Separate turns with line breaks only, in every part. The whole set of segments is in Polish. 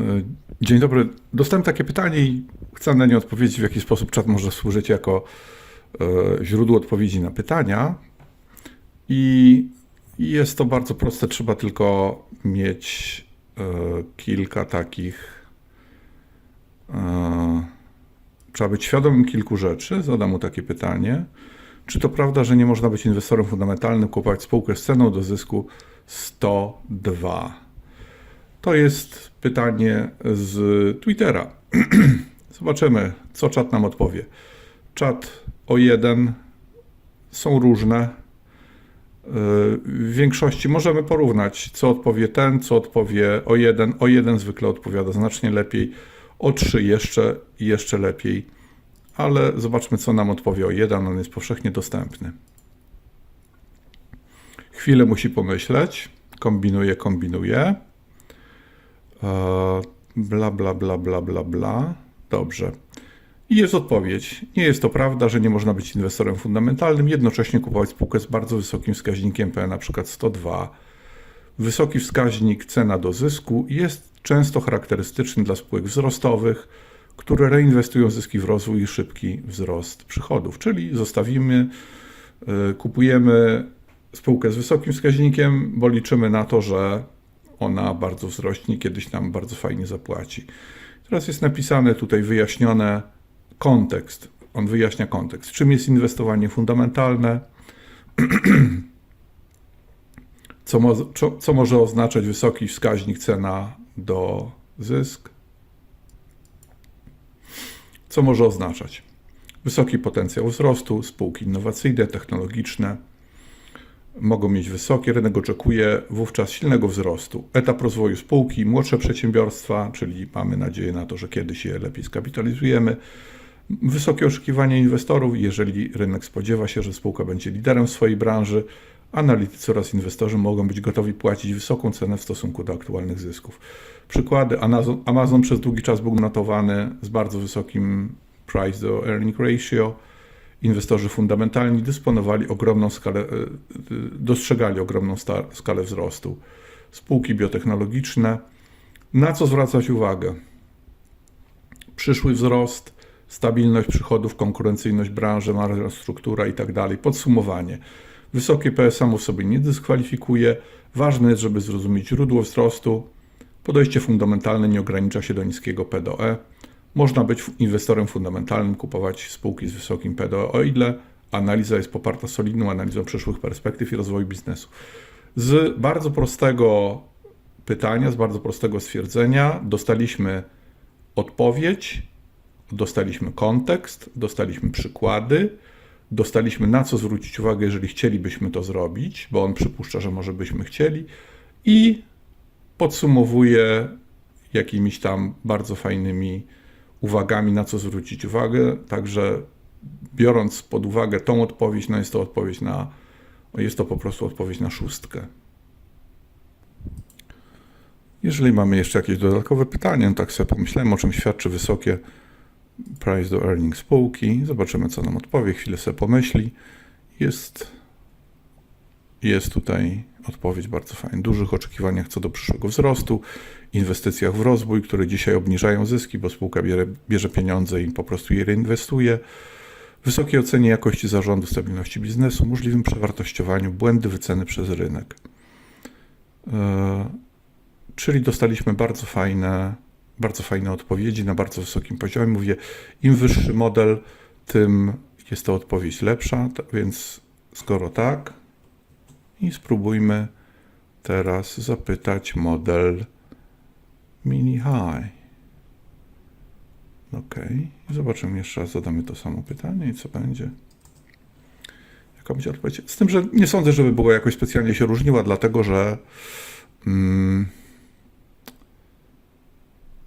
Y, Dzień dobry. Dostałem takie pytanie i chcę na nie odpowiedzieć, w jaki sposób czat może służyć jako e, źródło odpowiedzi na pytania. I jest to bardzo proste, trzeba tylko mieć e, kilka takich. e, Trzeba być świadomym kilku rzeczy. Zadam mu takie pytanie. Czy to prawda, że nie można być inwestorem fundamentalnym, kupować spółkę z ceną do zysku 102? To jest pytanie z Twittera. Zobaczymy, co czat nam odpowie. Czat o jeden są różne. Yy, W większości możemy porównać, co odpowie ten, co odpowie o jeden. O jeden zwykle odpowiada znacznie lepiej, o trzy jeszcze, jeszcze lepiej. Ale zobaczmy, co nam odpowie o jeden. On jest powszechnie dostępny. Chwilę musi pomyśleć. Kombinuje, kombinuje. E, Bla, bla, bla, bla, bla, bla. Dobrze. I jest odpowiedź. Nie jest to prawda, że nie można być inwestorem fundamentalnym, jednocześnie kupować spółkę z bardzo wysokim wskaźnikiem P, na przykład 102. Wysoki wskaźnik cena do zysku jest często charakterystyczny dla spółek wzrostowych, które reinwestują zyski w rozwój i szybki wzrost przychodów. Czyli zostawimy, y, kupujemy spółkę z wysokim wskaźnikiem, bo liczymy na to, że ona bardzo wzrośnie, kiedyś nam bardzo fajnie zapłaci. Teraz jest napisane tutaj wyjaśnione kontekst. On wyjaśnia kontekst. Czym jest inwestowanie fundamentalne? Co, mo, co, co może oznaczać wysoki wskaźnik cena do zysk? Co może oznaczać? Wysoki potencjał wzrostu, spółki innowacyjne, technologiczne, mogą mieć wysokie, rynek oczekuje wówczas silnego wzrostu. Etap rozwoju spółki, młodsze przedsiębiorstwa, czyli mamy nadzieję na to, że kiedyś je lepiej skapitalizujemy. Wysokie oczekiwania inwestorów, jeżeli rynek spodziewa się, że spółka będzie liderem w swojej branży, analitycy oraz inwestorzy mogą być gotowi płacić wysoką cenę w stosunku do aktualnych zysków. Przykłady: Amazon, Amazon przez długi czas był notowany z bardzo wysokim price do earning ratio inwestorzy fundamentalni dysponowali ogromną skalę, e, e, dostrzegali ogromną skalę wzrostu. Spółki biotechnologiczne. Na co zwracać uwagę? Przyszły wzrost, stabilność przychodów, konkurencyjność branży, marża, struktura i tak. Podsumowanie. Wysokie PS samo sobie nie dyskwalifikuje. Ważne jest, żeby zrozumieć źródło wzrostu. Podejście fundamentalne nie ogranicza się do niskiego P do E. Można być inwestorem fundamentalnym, kupować spółki z wysokim PDO, o ile analiza jest poparta solidną analizą przyszłych perspektyw i rozwoju biznesu. Z bardzo prostego pytania, z bardzo prostego stwierdzenia dostaliśmy odpowiedź, dostaliśmy kontekst, dostaliśmy przykłady, dostaliśmy na co zwrócić uwagę, jeżeli chcielibyśmy to zrobić, bo on przypuszcza, że może byśmy chcieli i podsumowuje jakimiś tam bardzo fajnymi uwagami, na co zwrócić uwagę. Także biorąc pod uwagę tą odpowiedź, no jest to odpowiedź na, jest to po prostu odpowiedź na szóstkę. Jeżeli mamy jeszcze jakieś dodatkowe pytania, no tak sobie pomyślałem, o czym świadczy wysokie price do earning spółki. Zobaczymy, co nam odpowie. Chwilę sobie pomyśli. Jest, jest tutaj odpowiedź bardzo fajna. Dużych oczekiwaniach co do przyszłego wzrostu, inwestycjach w rozwój, które dzisiaj obniżają zyski, bo spółka bierze, bierze pieniądze i po prostu je reinwestuje. Wysokiej ocenie jakości zarządu, stabilności biznesu, możliwym przewartościowaniu, błędy wyceny przez rynek. E, Czyli dostaliśmy bardzo fajne, bardzo fajne odpowiedzi na bardzo wysokim poziomie. Mówię, im wyższy model, tym jest to odpowiedź lepsza, więc skoro tak, i spróbujmy teraz zapytać model mini high. Ok, zobaczymy jeszcze raz, zadamy to samo pytanie i co będzie. Jaka będzie odpowiedź? Z tym, że nie sądzę, żeby było jakoś specjalnie się różniła, dlatego że mm,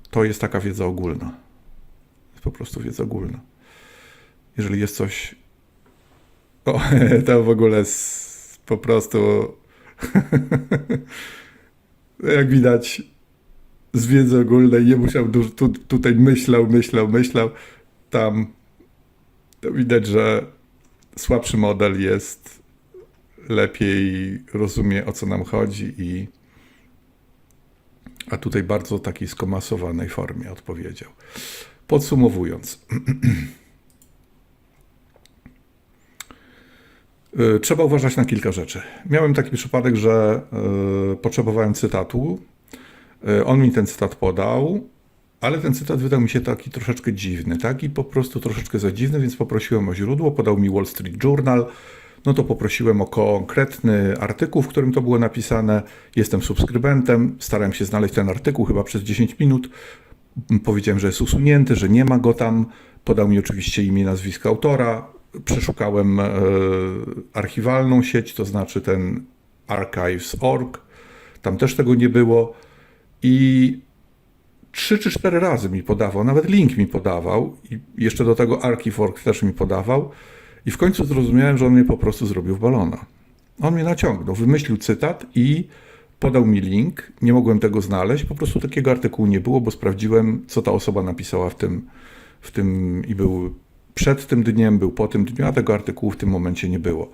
to jest taka wiedza ogólna. Jest po prostu wiedza ogólna. Jeżeli jest coś. O, to w ogóle po prostu. Jak widać, z wiedzy ogólnej nie musiał tu, tutaj myślał, myślał, myślał. Tam to widać, że słabszy model jest lepiej rozumie o co nam chodzi i A tutaj bardzo takiej skomasowanej formie odpowiedział. Podsumowując, trzeba uważać na kilka rzeczy. Miałem taki przypadek, że y, potrzebowałem cytatu. Y, on mi ten cytat podał, ale ten cytat wydał mi się taki troszeczkę dziwny, taki po prostu troszeczkę za dziwny, więc poprosiłem o źródło, podał mi Wall Street Journal. No to poprosiłem o konkretny artykuł, w którym to było napisane. Jestem subskrybentem, starałem się znaleźć ten artykuł chyba przez 10 minut. Powiedziałem, że jest usunięty, że nie ma go tam. Podał mi oczywiście imię, nazwisko autora. Przeszukałem e, archiwalną sieć, to znaczy ten archives.org. Tam też tego nie było. I trzy czy cztery razy mi podawał, nawet link mi podawał i jeszcze do tego Archive.org też mi podawał i w końcu zrozumiałem, że on mnie po prostu zrobił w balona. On mnie naciągnął, wymyślił cytat i podał mi link, nie mogłem tego znaleźć, po prostu takiego artykułu nie było, bo sprawdziłem, co ta osoba napisała w tym, w tym i był przed tym dniem, był po tym dniu, a tego artykułu w tym momencie nie było.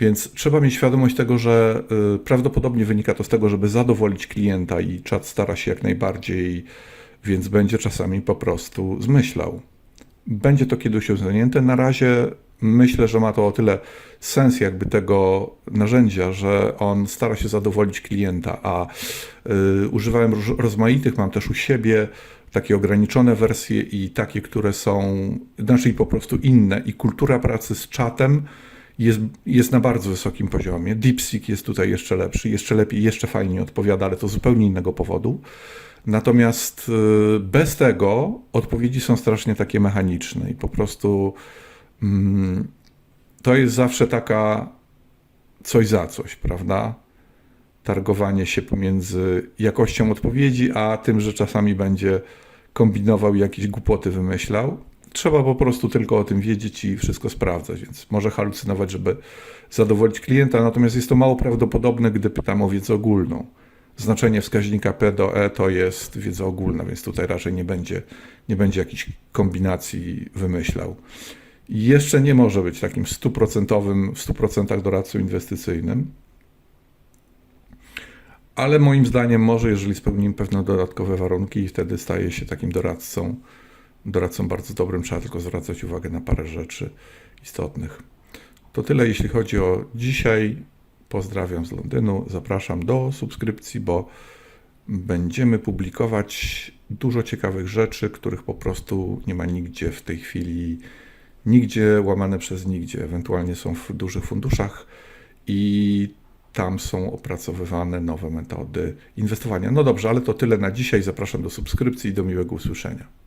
Więc trzeba mieć świadomość tego, że y, prawdopodobnie wynika to z tego, żeby zadowolić klienta i czat stara się jak najbardziej, więc będzie czasami po prostu zmyślał. Będzie to kiedyś usunięte. Na razie myślę, że ma to o tyle sens jakby tego narzędzia, że on stara się zadowolić klienta, a y, używałem rozmaitych, mam też u siebie takie ograniczone wersje i takie, które są, znaczy po prostu inne. I kultura pracy z czatem jest, jest na bardzo wysokim poziomie. DeepSeek jest tutaj jeszcze lepszy, jeszcze lepiej, jeszcze fajniej odpowiada, ale to z zupełnie innego powodu. Natomiast y, bez tego odpowiedzi są strasznie takie mechaniczne i po prostu mm, to jest zawsze taka coś za coś, prawda? Targowanie się pomiędzy jakością odpowiedzi, a tym, że czasami będzie kombinował i jakieś głupoty wymyślał. Trzeba po prostu tylko o tym wiedzieć i wszystko sprawdzać, więc może halucynować, żeby zadowolić klienta, natomiast jest to mało prawdopodobne, gdy pytamy o wiedzę ogólną. Znaczenie wskaźnika P do E to jest wiedza ogólna, więc tutaj raczej nie będzie, nie będzie jakichś kombinacji wymyślał. Jeszcze nie może być takim stuprocentowym, w 100% doradcą inwestycyjnym, ale moim zdaniem może, jeżeli spełnimy pewne dodatkowe warunki i wtedy staje się takim doradcą, doradcą bardzo dobrym, trzeba tylko zwracać uwagę na parę rzeczy istotnych. To tyle, jeśli chodzi o dzisiaj. Pozdrawiam z Londynu. Zapraszam do subskrypcji, bo będziemy publikować dużo ciekawych rzeczy, których po prostu nie ma nigdzie w tej chwili, nigdzie łamane przez nigdzie. Ewentualnie są w dużych funduszach i tam są opracowywane nowe metody inwestowania. No dobrze, ale to tyle na dzisiaj. Zapraszam do subskrypcji i do miłego usłyszenia.